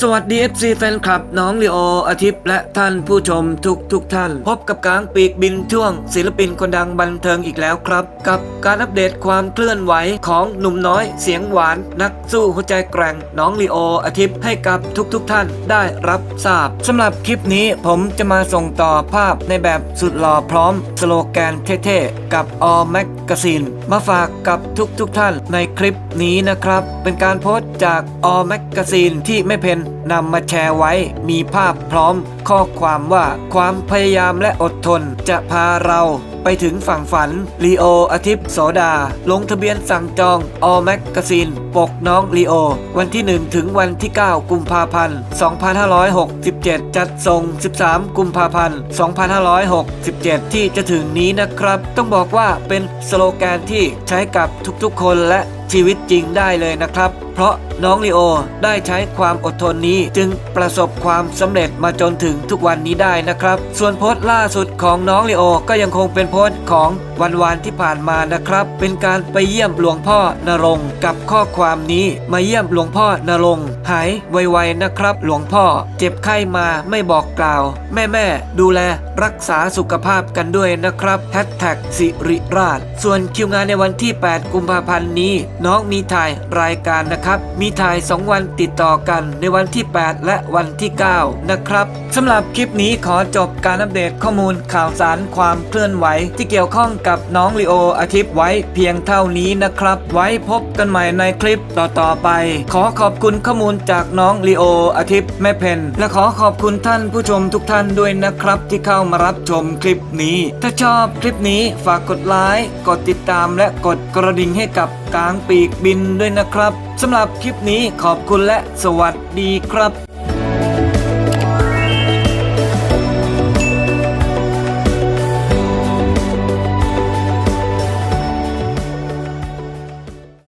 สวัสดี FC แฟนคลับน้องลีโออาทิตย์และท่านผู้ชมทุกทุกท่าน พบกับกลางปีกบินช่วง ศิลปินคนดังบันเทิงอีกแล้วครับ กับการอัปเดตความเคลื่อนไหวของหนุ่มน้อยเสียงหวาน นักสู้หัวใจแกร่งน้องลีโออาทิตย์ให้กับทุกทุกท่านได้รับทราบสำหรับคลิปนี้ผมจะมาส่งต่อภาพในแบบสุดหล่อพร้อม สโลแกนเท่ๆกับ All Magazine มาฝากกับทุกทุกท่านในคลิปนี้นะครับ เป็นการโพสต์จาก All Magazine ที่ไม่เพนนำมาแชร์ไว้ มีภาพพร้อมข้อความว่าความพยายามและอดทนจะพาเรา ไปถึงฝั่งฝันลีโออาทิตย์โสดา ลงทะเบียนสั่งจอง All Magazine ปกน้องลีโอ วันที่ 1 ถึงวันที่ 9 กุมภาพันธ์ 2567 จัดส่ง 13 กุมภาพันธ์ 2567 ที่จะถึงนี้นะครับ ต้องบอกว่าเป็นสโลแกนที่ใช้กับทุกๆคนและชีวิตจริงได้เลยนะครับ เพราะน้องลีโอได้ใช้ความอดทนนี้จึงประสบความสำเร็จมาจนถึงทุกวันนี้ได้นะครับ ส่วนโพสต์ล่าสุดของน้องลีโอก็ยังคงเป็นโพสต์ของวันวานที่ผ่านมานะครับ เป็นการไปเยี่ยมหลวงพ่อนรงค์กับข้อความนี้มาเยี่ยมหลวงพ่อนรงค์หายไวๆนะครับ หลวงพ่อ เจ็บไข้มาไม่บอกกล่าว แม่ๆดูแลรักษาสุขภาพกันด้วยนะครับแฮชแท็กสิริราช ส่วนคิวงานในวันที่ 8 กุมภาพันธ์นี้ น้องมีถ่ายรายการนะครับ มีถ่าย 2 วันติดต่อกันในวันที่ 8 และวันที่ 9 นะครับสำหรับคลิปนี้ขอจบการอัปเดตข้อมูลข่าวสารความเคลื่อนไหวที่เกี่ยวข้องกับน้องลีโออาทิตย์ไว้เพียงเท่านี้นะครับ ไว้พบกันใหม่ในคลิปต่อๆไป ขอขอบคุณข้อมูลจากน้องลีโออาทิตย์แม่เพนและขอขอบคุณท่านผู้ชมทุกท่านด้วยนะครับ ที่เข้ามารับชมคลิปนี้ ถ้าชอบคลิปนี้ฝากกดไลค์กดติดตามและกดกระดิ่งให้กับกลางปีกบินด้วยนะครับสำหรับคลิปนี้ขอบคุณและสวัสดีครับ